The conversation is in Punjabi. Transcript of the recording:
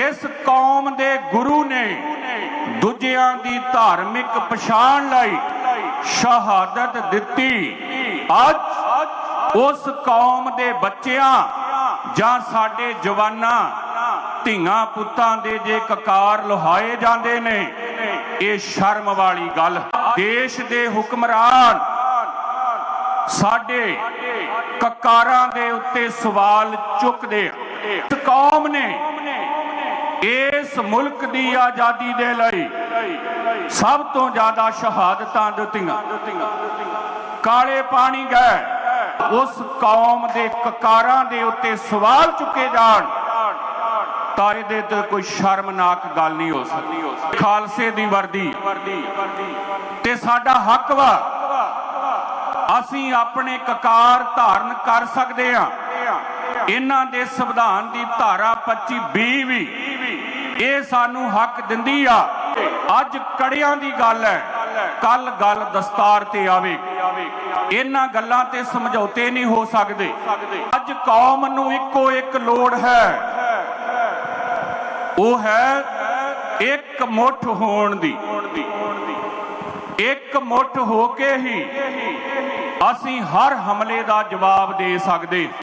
ਜਿਸ ਕੌਮ ਦੇ ਗੁਰੂ ਨੇ ਦੂਜਿਆਂ ਦੀ ਧਾਰਮਿਕ ਪਛਾਣ ਲਈ ਸ਼ਹਾਦਤ ਦਿੱਤੀ, ਅੱਜ ਉਸ ਕੌਮ ਦੇ ਬੱਚਿਆਂ ਜਾਂ ਸਾਡੇ ਜਵਾਨਾਂ, ਧੀਆਂ ਪੁੱਤਾਂ ਦੇ ਜੇ ਕਕਾਰ ਲੋਹਾਏ ਜਾਂਦੇ ਨੇ, ਇਹ ਸ਼ਰਮ ਵਾਲੀ ਗੱਲ। ਦੇਸ਼ ਦੇ ਹੁਕਮਰਾਨ ਸਾਡੇ ਕਕਾਰਾਂ ਦੇ ਉੱਤੇ ਸਵਾਲ ਚੁੱਕਦੇ ਆ। ਕੌਮ ਨੇ ਇਸ ਮੁਲਕ ਦੀ ਆਜ਼ਾਦੀ ਦੇ ਲਈ ਸਭ ਤੋਂ ਜ਼ਿਆਦਾ ਸ਼ਹਾਦਤਾਂ ਦਿੱਤੀਆਂ। ਕਾਲੇ ਪਾਣੀ ਗਏ। ਉਸ ਕੌਮ ਦੇ ਕਕਾਰਾਂ ਦੇ ਉੱਤੇ ਸਵਾਲ ਚੁੱਕੇ ਜਾਣ ਤਾਂ ਇਹਦੇ ਤੇ ਕੋਈ ਸ਼ਰਮਨਾਕ ਗੱਲ ਨਹੀਂ ਹੋ ਸਕਦੀ। ਖਾਲਸੇ ਦੀ ਵਰਦੀ। ਤੇ ਸਾਡਾ ਹੱਕ ਵਾ ਅਸੀਂ ਆਪਣੇ ਕਕਾਰ ਧਾਰਨ ਕਰ ਸਕਦੇ ਹਾਂ। ਇਹਨਾਂ ਦੇ ਸੰਵਿਧਾਨ ਦੀ ਧਾਰਾ 25 20 ਵੀ ਇਹ ਸਾਨੂੰ ਹੱਕ ਦਿੰਦੀ ਆ। ਅੱਜ ਕੜਿਆਂ ਦੀ ਗੱਲ ਹੈ। ਕੱਲ ਗੱਲ ਦਸਤਾਰ ਤੇ ਆਵੇ। ਇਹਨਾਂ ਗੱਲਾਂ ਤੇ ਸਮਝੌਤੇ ਨਹੀਂ ਹੋ ਸਕਦੇ। ਅੱਜ ਕੌਮ ਨੂੰ ਇੱਕੋ ਇੱਕ ਲੋੜ ਹੈ। ਉਹ ਹੈ ਇੱਕ ਮੁੱਠ ਹੋਣ ਦੀ। ਇੱਕ ਮੁੱਠ ਹੋ ਕੇ ਹੀ ਅਸੀਂ ਹਰ ਹਮਲੇ ਦਾ ਜਵਾਬ ਦੇ ਸਕਦੇ।